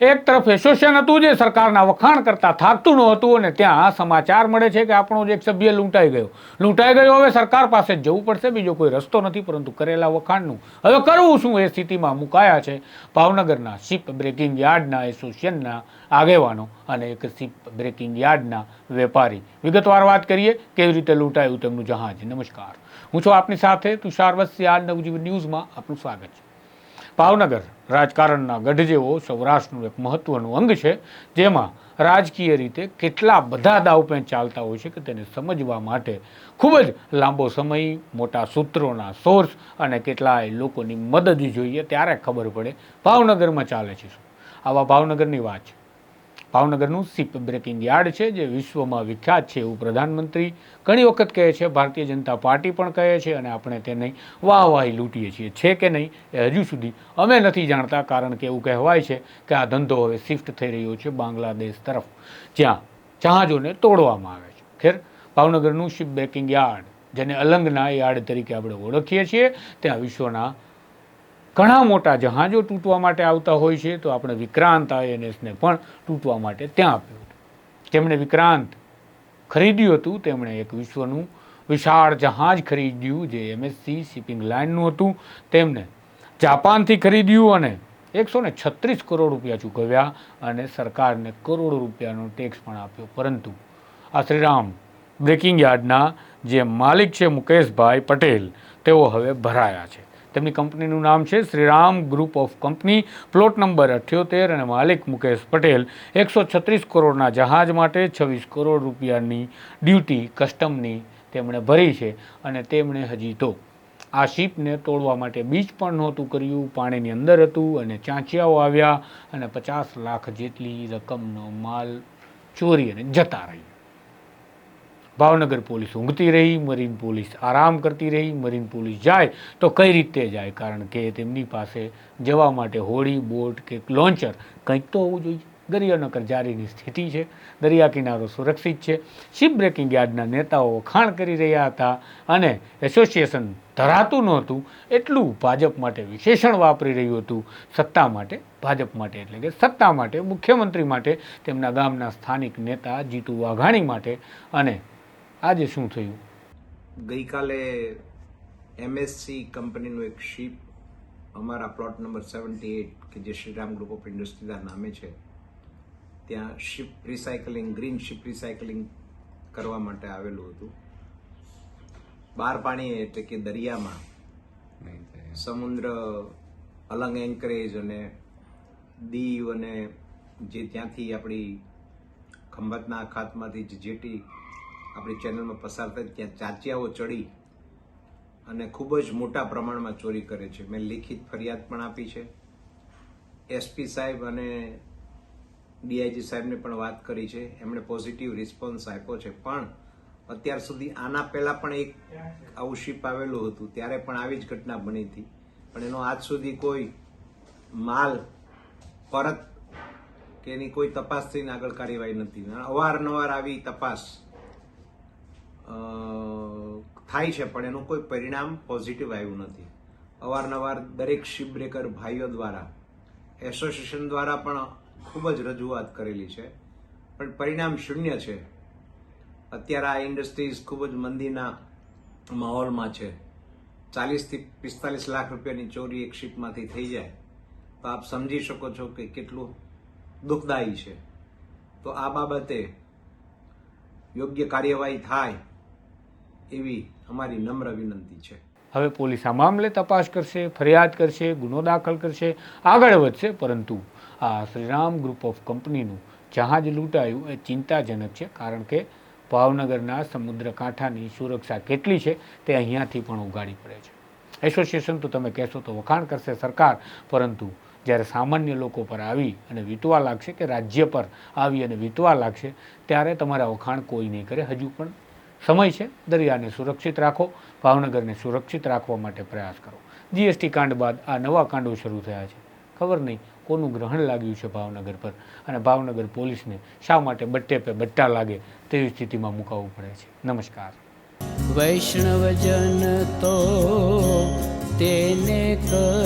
એક તરફ એસોસિએશન હતું જે સરકારના વખાણ કરતા થાકતું નહોતું અને ત્યાં સમાચાર મળે છે કે આપણો જ એક સભ્ય લૂંટાઈ ગયો. લૂંટાઈ ગયો, હવે સરકાર પાસે જ જવું પડશે, બીજો કોઈ રસ્તો નથી, પરંતુ કરેલા વખાણનું. હવે કરવું શું? એ સ્થિતિમાં મુકાયા છે ભાવનગરના શિપ બ્રેકિંગ યાર્ડના એસોસિએશનના આગેવાનો અને એક શિપ બ્રેકિંગ યાર્ડના વેપારી. વિગતવાર વાત કરીએ, કેવી રીતે લૂંટાયું તેમનું જહાજ? નમસ્કાર. હું છું આપની સાથે તુષાર વસ્યા નવજીવન ન્યૂઝમાં આપનું સ્વાગત છે. ભાવનગર રાજકારણના ગઢ જેવો સૌરાષ્ટ્રનું એક મહત્વનું અંગ છે, જેમાં રાજકીય રીતે કેટલા બધા દાવપેચ ચાલતા હોય છે કે તેને સમજવા માટે ખૂબ જ લાંબો સમય, મોટા સૂત્રોના સોર્સ અને કેટલાય લોકોની મદદ જોઈએ ત્યારે ખબર પડે ભાવનગરમાં ચાલે છે આવા ભાવનગરની વાત છે. ભાવનગરનું શિપ બ્રેકિંગ યાર્ડ છે, જે વિશ્વમાં વિખ્યાત છે એવું પ્રધાનમંત્રી ઘણી વખત કહે છે, ભારતીય જનતા પાર્ટી પણ કહે છે અને આપણે તેને વાહવાહી લૂંટીએ છીએ. છે કે નહીં એ હજુ સુધી અમે નથી જાણતા, કારણ કે એવું કહેવાય છે કે આ ધંધો હવે શિફ્ટ થઈ રહ્યો છે બાંગ્લાદેશ તરફ, જ્યાં જહાજોને તોડવામાં આવે છે. ખેર, ભાવનગરનું શિપ બ્રેકિંગ યાર્ડ, જેને અલંગના યાર્ડ તરીકે આપણે ઓળખીએ છીએ, ત્યાં વિશ્વના ઘણા મોટા જહાજો તૂટવા માટે આવતા હોય છે, તો આપણે વિક્રાંત આઈએનએસને પણ તૂટવા માટે ત્યાં આપ્યું હતું. જેમણે વિક્રાંત ખરીદ્યું હતું, તેમણે એક વિશ્વનું વિશાળ જહાજ ખરીદ્યું, જે એમએસસી શિપિંગ લાઇનનું હતું. તેમને જાપાનથી ખરીદ્યું અને એકસો ને છત્રીસ કરોડ રૂપિયા ચૂકવ્યા અને સરકારને કરોડો રૂપિયાનો ટેક્સ પણ આપ્યો. પરંતુ આ શ્રીરામ બ્રેકિંગ યાર્ડના જે માલિક છે મુકેશભાઈ પટેલ, તેઓ હવે ભરાયા છે. તેમની કંપનીનું નામ છે Shriram group of company. Plot number અઠ્યોતેર અને માલિક મુકેશ પટેલ એકસો છત્રીસ કરોડના જહાજ માટે છવ્વીસ કરોડ રૂપિયાની ડ્યુટી કસ્ટમની તેમણે ભરી છે અને તેમણે હજી તો આ શિપને તોડવા માટે બીચ પણ નહોતું કર્યું. પાણીની અંદર હતું અને ચાંચિયાઓ આવ્યા અને પચાસ લાખ જેટલી રકમનો માલ ચોરી અને જતા રહી. ભાવનગર પોલીસ ઊંઘતી રહી, મરીન પોલીસ આરામ કરતી રહી, મરીન પોલીસ જાય તો કઈ રીતે જાય? કારણ કે તેમની પાસે જવા માટે હોડી, બોટ કે લોન્ચર કંઈક તો હોવું જોઈએ. દરિયાનગર જારીની સ્થિતિ છે. દરિયા કિનારો સુરક્ષિત છે. શિપ બ્રેકિંગ યાર્ડના નેતાઓ વખાણ કરી રહ્યા હતા અને એસોસિએશન ધરાતું નહોતું. એટલું ભાજપ માટે વિશેષણ વાપરી રહ્યું હતું. સત્તા માટે, ભાજપ માટે એટલે કે સત્તા માટે, મુખ્યમંત્રી માટે તેમના ગામના સ્થાનિક નેતા જીતુ વાઘાણી માટે અને આજે શું થયું? ગઈકાલે એમએસસી કંપનીનું એક શિપ અમારા પ્લોટ નંબર સેવન્ટી એટ કે જે શ્રીરામ ગ્રુપ ઓફ ઇન્ડસ્ટ્રીના નામે છે ત્યાં ship recycling green ship recycling કરવા માટે આવેલું હતું. બાર પાણી એટલે કે દરિયામાં સમુદ્ર અલંગ એન્કરેજ અને દીવ અને જે ત્યાંથી આપણી ખંભાતના અખાતમાંથી જે જેટી આપણી ચેનલમાં પસાર થાય ત્યાં ચાચિયાઓ ચડી અને ખૂબ જ મોટા પ્રમાણમાં ચોરી કરે છે. મેં લિખિત ફરિયાદ પણ આપી છે. એસપી સાહેબ અને ડીઆઈજી સાહેબને પણ વાત કરી છે. એમણે પોઝિટિવ રિસ્પોન્સ આપ્યો છે. પણ અત્યાર સુધી આના પહેલા પણ એક આવું શિપ આવેલું હતું. ત્યારે પણ આવી જ ઘટના બની હતી. પણ એનો આજ સુધી કોઈ માલ, પરત કે એની કોઈ તપાસ થઈને આગળ કાર્યવાહી નથી. અવારનવાર આવી તપાસ થાય છે, પણ એનું કોઈ પરિણામ પોઝિટિવ આવ્યું નથી. અવારનવાર દરેક શિપબ્રેકર ભાઈઓ દ્વારા એસોસિએશન દ્વારા પણ ખૂબ જ રજૂઆત કરેલી છે. પણ પરિણામ શૂન્ય છે. અત્યારે આ ઇન્ડસ્ટ્રીઝ ખૂબ જ મંદીના માહોલમાં છે. ચાલીસથી પિસ્તાલીસ લાખ રૂપિયાની ચોરી એક શિપમાંથી થઈ જાય. તો આપ સમજી શકો છો કે કેટલું દુઃખદાયી છે. તો આ બાબતે યોગ્ય કાર્યવાહી થાય એવી અમારી નમ્ર વિનંતી છે. હવે પોલીસ આ મામલે તપાસ કરશે, ફરિયાદ કરશે, ગુનો દાખલ કરશે, આગળ વધશે, પરંતુ આ શ્રીરામ ગ્રુપ ઓફ કંપનીનું જહાજ લૂંટાયું એ ચિંતાજનક છે, કારણ કે ભાવનગરના સમુદ્ર કાંઠાની સુરક્ષા કેટલી છે તે અહીંયાથી પણ ઉગાડી પડે છે. એસોસિએશન તો તમે કહેશો તો વખાણ કરશે સરકાર, પરંતુ જ્યારે સામાન્ય લોકો પર આવી અને વીતવા લાગશે કે રાજ્ય પર આવી અને વીતવા લાગશે, ત્યારે તમારા વખાણ કોઈ નહીં કરે, હજુ પણ સમય છે, દરિયાને સુરક્ષિત રાખો, ભાવનગરને સુરક્ષિત રાખવા માટે પ્રયાસ કરો. જીએસટી કાંડ બાદ આ નવા કાંડો શરૂ થયા છે. ખબર નહીં કોનું ગ્રહણ લાગ્યું છે ભાવનગર પર અને ભાવનગર પોલીસને શા માટે બટ્ટે પે બટ્ટા લાગે તેવી સ્થિતિમાં મુકાવવું પડે છે. નમસ્કાર. વૈષ્ણવજન તો તેને કહીએ